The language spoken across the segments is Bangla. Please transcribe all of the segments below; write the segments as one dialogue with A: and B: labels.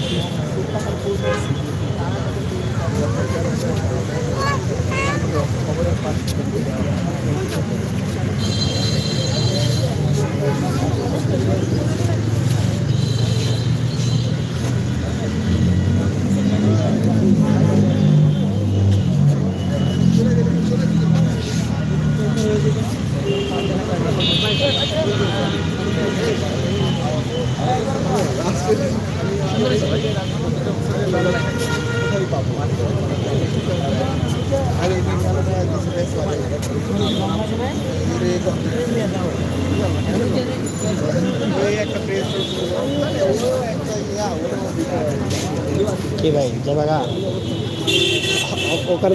A: Thank you. কি ভাই যাবা ওখানে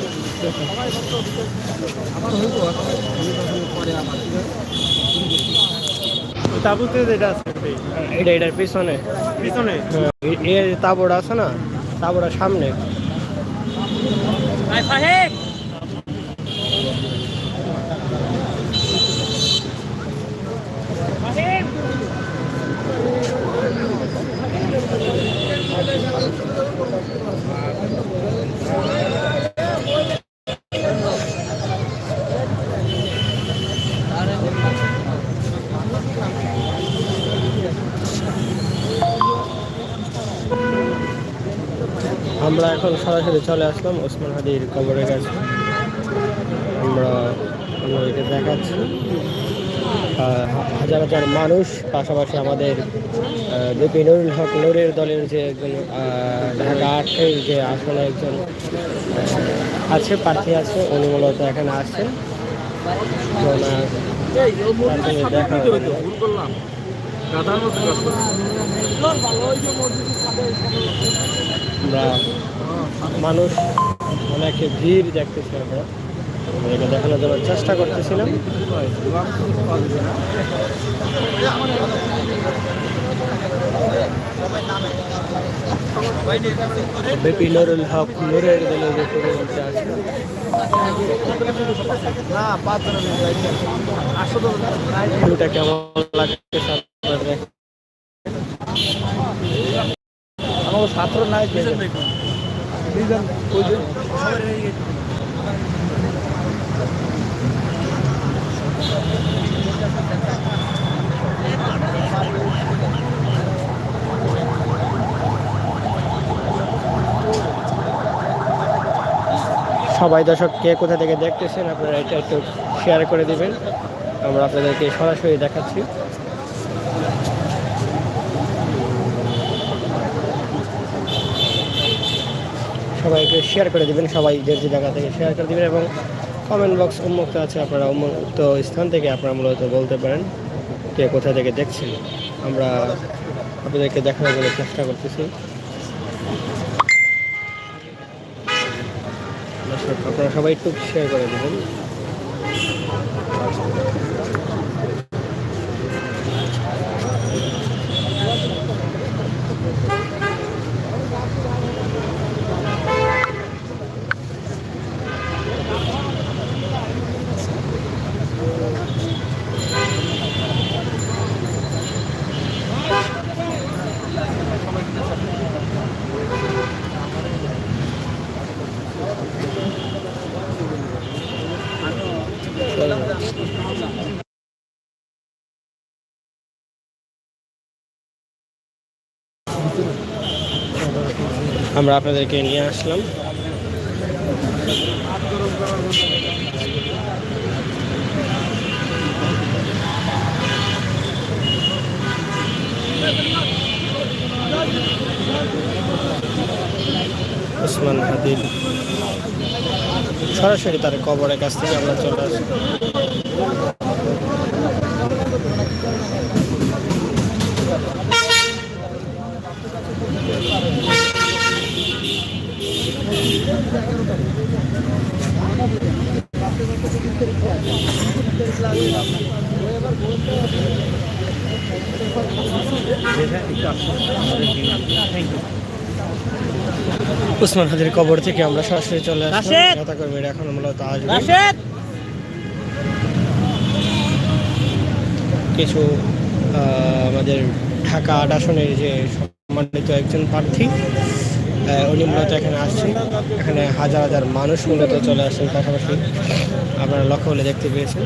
B: তাবুতে এটা আছে
A: এটা এটার পিছনে।
B: পিছনে?
A: এ- তাবড় আছে না? তাবড়া সামনে। আমরা এখন সরাসরি চলে আসলাম ওসমান হাদির কবরের কাছে। আমরা আপনাদেরকে দেখাচ্ছি। হাজার হাজার মানুষ, পাশাপাশি আমাদের বিপি নুরুল হক নুরের দলের যে একজন ঢাকা আটের যে আসলে একজন আছে, প্রার্থী আছে, উনি মূলত এখানে আসছেন। দেখা আমরা মানুষ অনেক ভিড় দেখতেছি আমরা। এটা দেখানোর জন্য চেষ্টা করতেছিলাম। বিপি নুরুল হক নুরের দলের ভিডিওটা কেমন দেখেন।
B: আমার ছাত্র নাই
A: সবাই দর্শক, কে কোথা থেকে দেখতেছেন, আপনারা এটা একটু শেয়ার করে দিবেন। আমরা আপনাদেরকে সরাসরি দেখাচ্ছি। সবাইকে শেয়ার করে দিবেন, সবাই যে জায়গা থেকে শেয়ার করে দিবেন এবং কমেন্ট বক্স উন্মুক্ত আছে, আপনারা উন্মুক্ত স্থান থেকে আপনারা মূলত বলতে পারেন কে কোথা থেকে দেখছেন। আমরা আপনাদেরকে দেখানোর জন্য চেষ্টা করতেছি। আপনারা সবাই একটু শেয়ার করে দেবেন। আমরা আপনাদেরকে নিয়ে আসলাম। ওসমান হাদির সরাসরি তার কবরের কাছ থেকে আমরা চলে আসি উসমান হাজির কবর থেকে আমরা সরাসরি চলে! কর্মীরা এখন মূলত আসবে কিছু আহ, আমাদের ঢাকা আট আসনের যে সম্মানিত একজন প্রার্থী উনি মূলত এখানে আসছেন। এখানে হাজার হাজার মানুষ মূলত চলে আসছেন পাশাপাশি। আপনারা লক্ষ্য হলে দেখতে পেয়েছেন।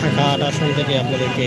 A: ঢাকা আট আসন থেকে আপনাদেরকে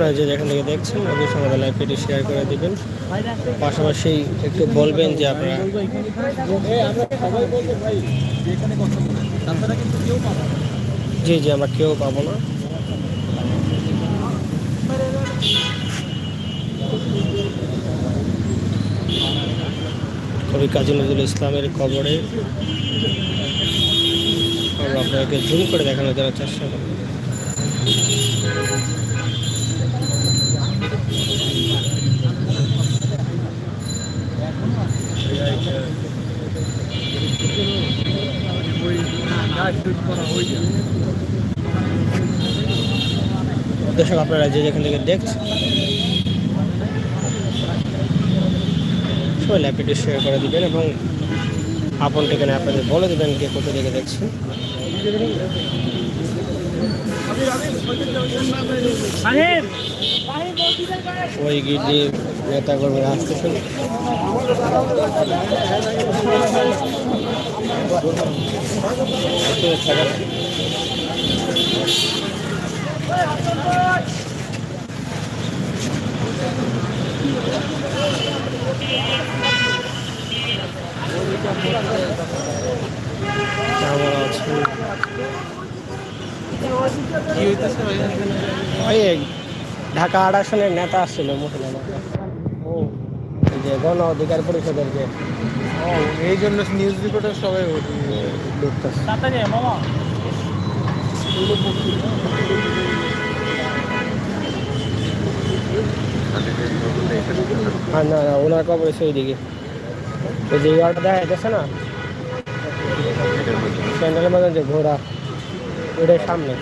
A: আপনারা যে যেখান থেকে দেখছেন অবশ্যই আমাদের লাইভটি শেয়ার করে দেবেন। পাশাপাশি একটু বলবেন যে আপনারা জি জি, আমরা কেউ পাবো না। কবি কাজী নজরুল ইসলামের কবরে আমরা আপনাকে জুম করে দেখানোর জন্য চেষ্টা করব। দর্শক, আপনারা যে যেখান থেকে দেখছেন, সবাই ল্যাপটপটি শেয়ার করে দিবেন এবং আপন ঠিকানা আপনাদের বলে দেবেন কে কোথা থেকে দেখছেন।
B: সাহেব!
A: ওই গিয়ে নেতা কর্মীরা কেমন
B: কি হইতেছে ভাই?
A: ঢাকা আট আসনের নেতা আসছিল মহিলা নেতা
B: ও
A: যে গণ অধিকার পরিষদের যে
B: ও এই জন্য নিউজ রিপোর্টার সবাই
A: দেখতেছে
B: তাড়াতাড়ি মামা।
A: আর না না ওনার কবর সেই দিকে ওই যে ইয়ারটা দেখা যাচ্ছে না? মধ্যে। যে ঘোড়া ওইটার সামনে।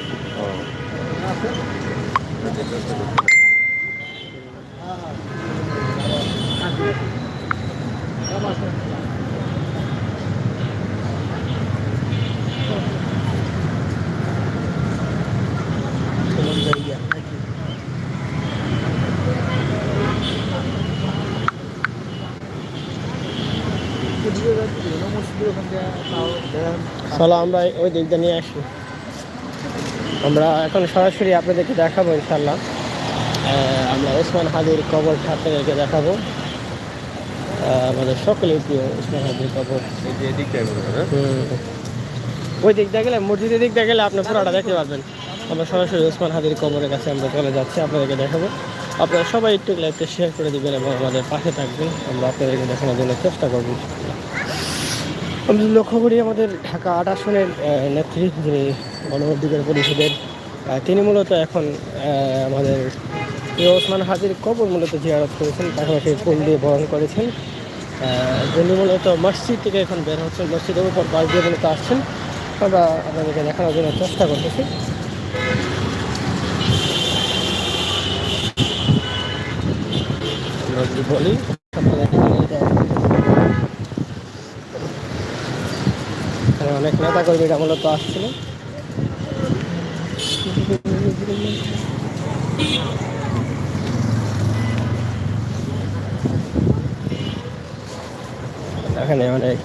A: চলো আমরা ওই দিকটা নিয়ে আসি। আমরা এখন সরাসরি আপনাদেরকে দেখাবো ইনশাল্লাহ আমরা ওসমান হাদির কবরটা আপনাদেরকে দেখাবো। আমাদের সকলেই প্রিয় ওসমান হাদির কবর।
B: হয়।
A: ওই দিকটা গেলে মসজিদের দিকটা গেলে আপনি পুরোটা দেখতে পারবেন। আমরা সরাসরি ওসমান হাদির কবরের কাছে আমরা চলে যাচ্ছি আপনাদেরকে দেখাবো। আপনারা সবাই একটু লাইভটা শেয়ার করে দিবেন এবং আমাদের পাশে থাকবেন। আমরা আপনাদেরকে দেখানোর জন্য চেষ্টা করব যদি লক্ষ্য করি আমাদের ঢাকা আট আসনের নেত্রী যিনি গণঅধিকার পরিষদের তিনি মূলত এখন আমাদের ওসমান হাজির কবর মূলত জিয়ারত করেছেন, পাশাপাশি ফুল দিয়ে বরণ করেছেন। যিনি মূলত মসজিদ থেকে এখন বের হচ্ছেন, মসজিদের উপর বাস দিয়ে মূলত আসছেন। আমরা আপনাদেরকে দেখানোর জন্য চেষ্টা করতেছি। বলি আপনাদেরকে জানিয়ে দেওয়া এখানে মূলত আসছিল। এখানে অনেক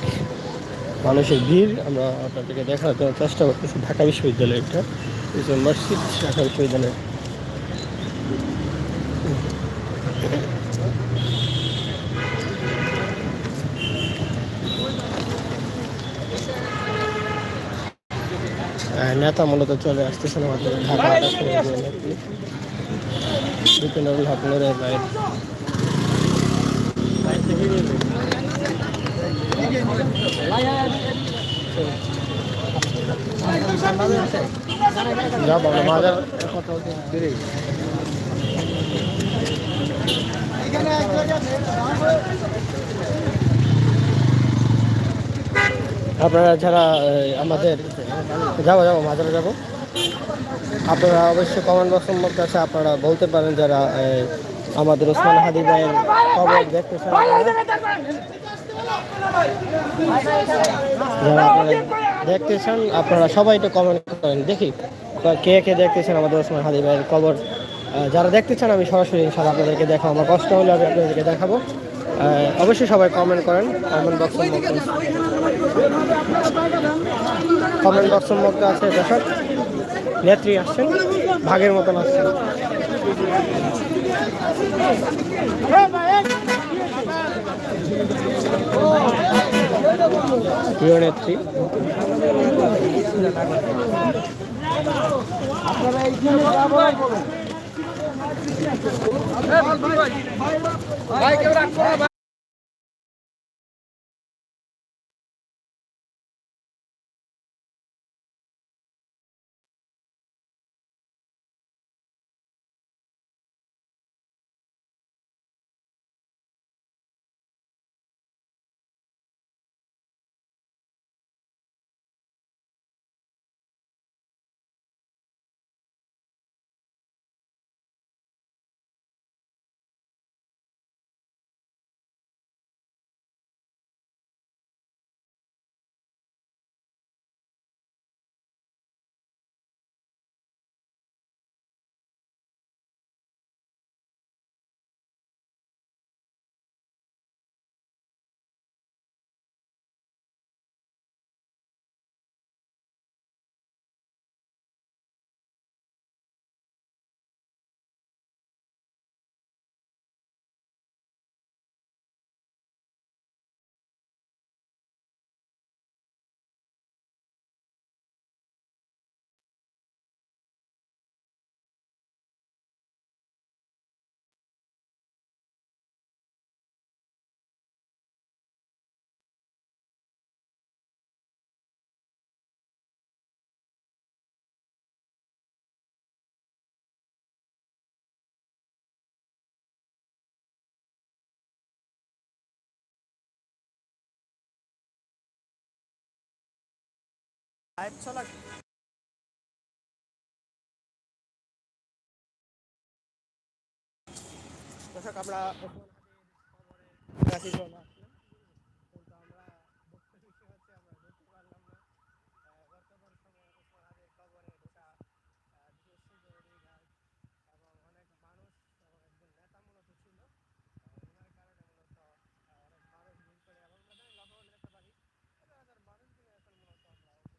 A: মানুষের ভিড়, আমরা আপনাদেরকে দেখানোর জন্য চেষ্টা করতেছি ঢাকা বিশ্ববিদ্যালয় মসজিদ, ঢাকা বিশ্ববিদ্যালয়। নেতা মূলত চলে আসতেছেন আমাদের ঢাকা বিপিনুল নুরের ভাই যাব আমরা মাজার আপনারা যারা আমাদের, যাব যাব, মাজারে যাব। আপনারা অবশ্যই কমেন্ট মধ্যে আছে, আপনারা বলতে পারেন যারা আমাদের ওসমান হাদি ভাইয়ের খবর দেখতে চান যারা আপনারা দেখতে চান, আপনারা সবাই একটু কমেন্ট করেন, দেখি কে কে দেখতেছেন আমাদের ওসমান হাদি ভাইয়ের খবর। যারা দেখতে চান, আমি সরাসরি ইনশাল্লাহ আপনাদেরকে দেখাবো। আমার কষ্ট হলে আমি আপনাদেরকে দেখাবো। অবশ্যই সবাই কমেন্ট করেন কমেন্ট মধ্যে। কমেন্ট বক্সের মধ্যে আছে দর্শক, নেত্রী আসছেন, ভাগের মতন আসছেন। প্রিয় নেত্রী দর্শক আমরা কাছে চলে আসলাম কিন্তু আমরা দুঃখের বিষয় হচ্ছে আমরা দেখতে পারলাম না আহ, বর্তমান সময়ে ওসমান আলীর কবরে ঢোকা আহ, বিশেষ সিকিউরিটি গার্ড এবং অনেক মানুষ এবং একজন নেতা মূলত ছিল আহ, ওনার কারণে মূলত আহ, অনেক মানুষ ভিড় করে এবং ওনাদের লক্ষ্য করলে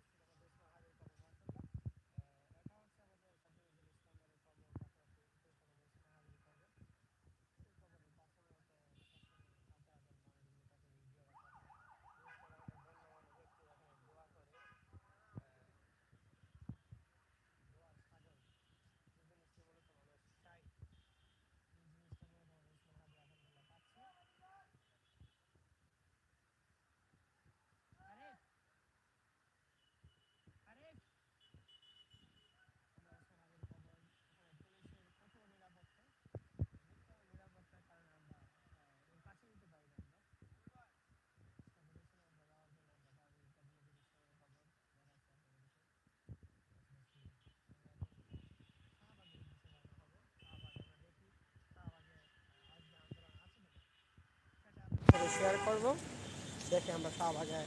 A: সাথে শেয়ার করব। দেখে আমরা শাহবাগে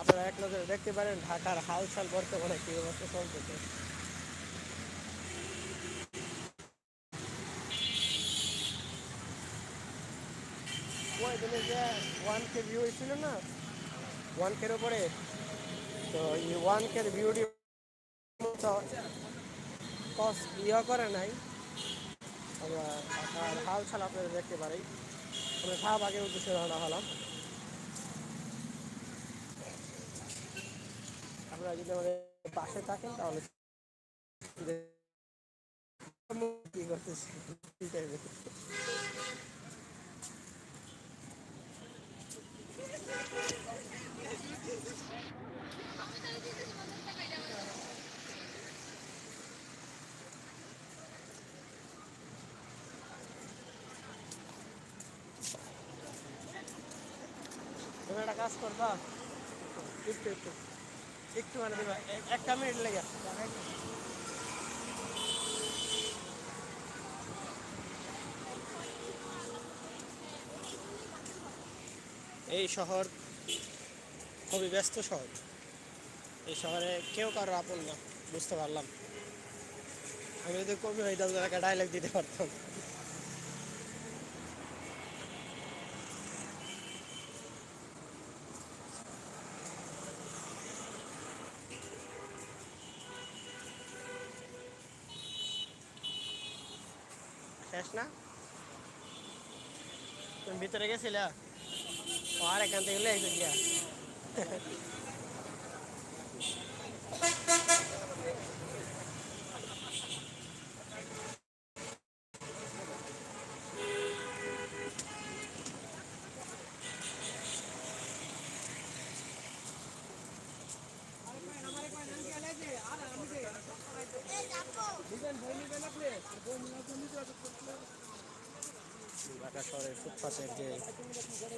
A: আপনারা এক নজরে দেখতে পারেন ঢাকার হালচাল বর্তমানে কী অবস্থা চলতেছে। ওয়ান কে ভিউ ছিল না ওয়ান কের উপরে, তো ওয়ান কের ভিউটি ইয়ে করে নাই। আমরা ঢাকার হালচাল আপনারা দেখতে পারি আমরা শাহবাগের উদ্দেশ্যে রওনা হলাম। আপনারা যদি আমাদের পাশে থাকেন, তাহলে কি করতেছি ঠিক আছে তুমি একটা কাজ করবা। একটু একটু। একটু মানে দিবা একটা মিনিট লেগে। এই শহর খুবই ব্যস্ত শহর। এই শহরে কেউ কারও আপন না, বুঝতে পারলাম। আমি যদি কবি হইতাম তাহলে একটা ডায়লগ দিতে পারতাম। শেষ না? তুমি ভিতরে গেছিলা? আর এখান থেকে গিয়া। ঢাকা শহরের ফুটপাতের যে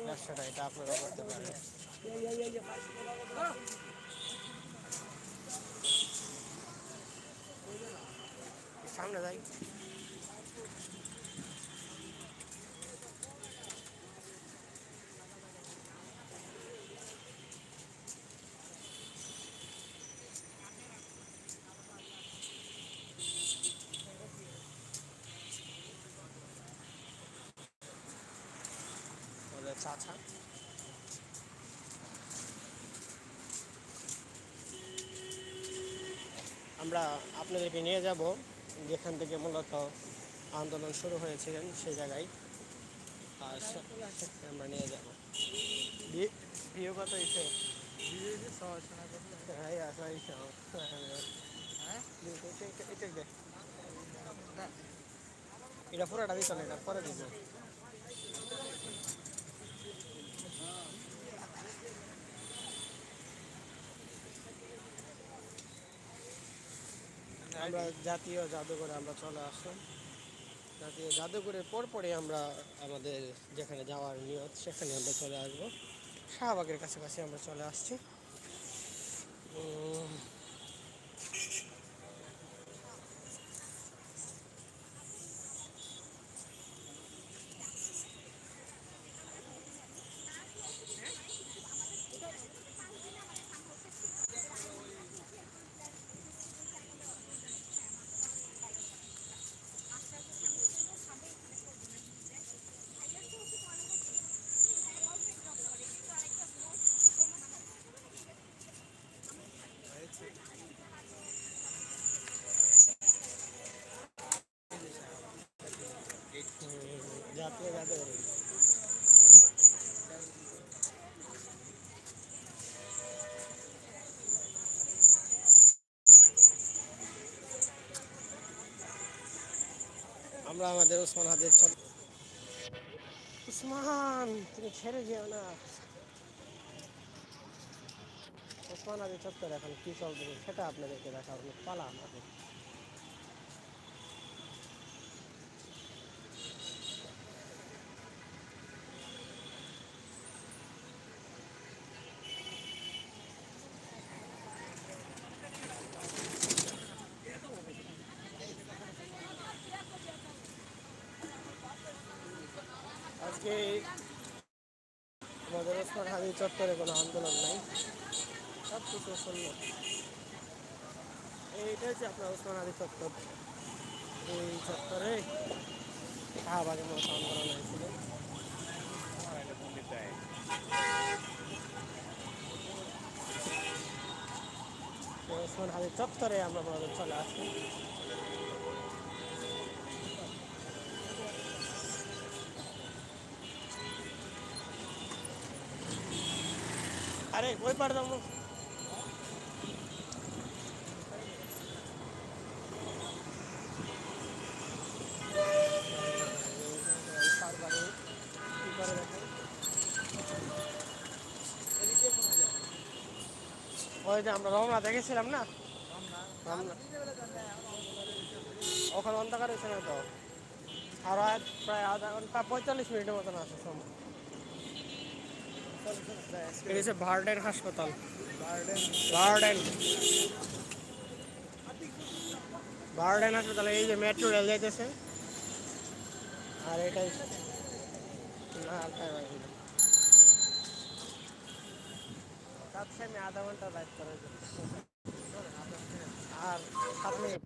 A: ব্যবসাটা এটা আপনারা করতে পারেন। সামনে যাই। আমরা আপনাদেরকে নিয়ে যাব। যেখান থেকে মূলত আন্দোলন শুরু হয়েছিলেন সেই জায়গায়। আর আমরা নিয়ে যাব।
B: সমালোচনা
A: হ্যাঁ
B: হ্যাঁ?
A: এটা পুরোটা দিত না এটা পরে দিব। আমরা জাতীয় জাদুঘরে আমরা চলে আসলাম। জাতীয় জাদুঘরের পর পরে আমরা আমাদের যেখানে যাওয়ার নিয়ত, সেখানে আমরা চলে আসব। শাহবাগের কাছাকাছি আমরা চলে আসছি উম, জাতীয় জাদুঘরে আমরা আমাদের ওসমান হাতের চল উসমান তুমি ছেড়ে যেও না। ওসমান হাতের চত্বর এখন কি চলতেছে সেটা আপনাদেরকে দেখাবো। পালা আমাদের আজকে আমাদের ওসমান হাদি চত্বরে কোনো আন্দোলন নাই। সব কিছু শূন্য। এইটা হচ্ছে আপনার ওসমান হাদি চত্বর। এই চত্বরে শাহবাগের মতো আন্দোলন হয়েছিল। ওসমান হাদি চত্বরে আমরা আমাদের চলে আসি। আরে, ওই পার যাব ওই যে আমরা রমনা দেখেছিলাম না? ওখানে অন্ধকার হয়েছে না তো? আর প্রায় আধা ঘণ্টা পঁয়তাল্লিশ মিনিটের মতন আছে সময়। এটা ভার্ডেন হাসপাতাল। ভার্ডেন ভার্ডেন হাসপাতালে, এই যে মেট্রো রেল যাইতেছে। আর এটাই। না তার সামনে আধা ঘণ্টা বাইক করার আর সাত মিনিট।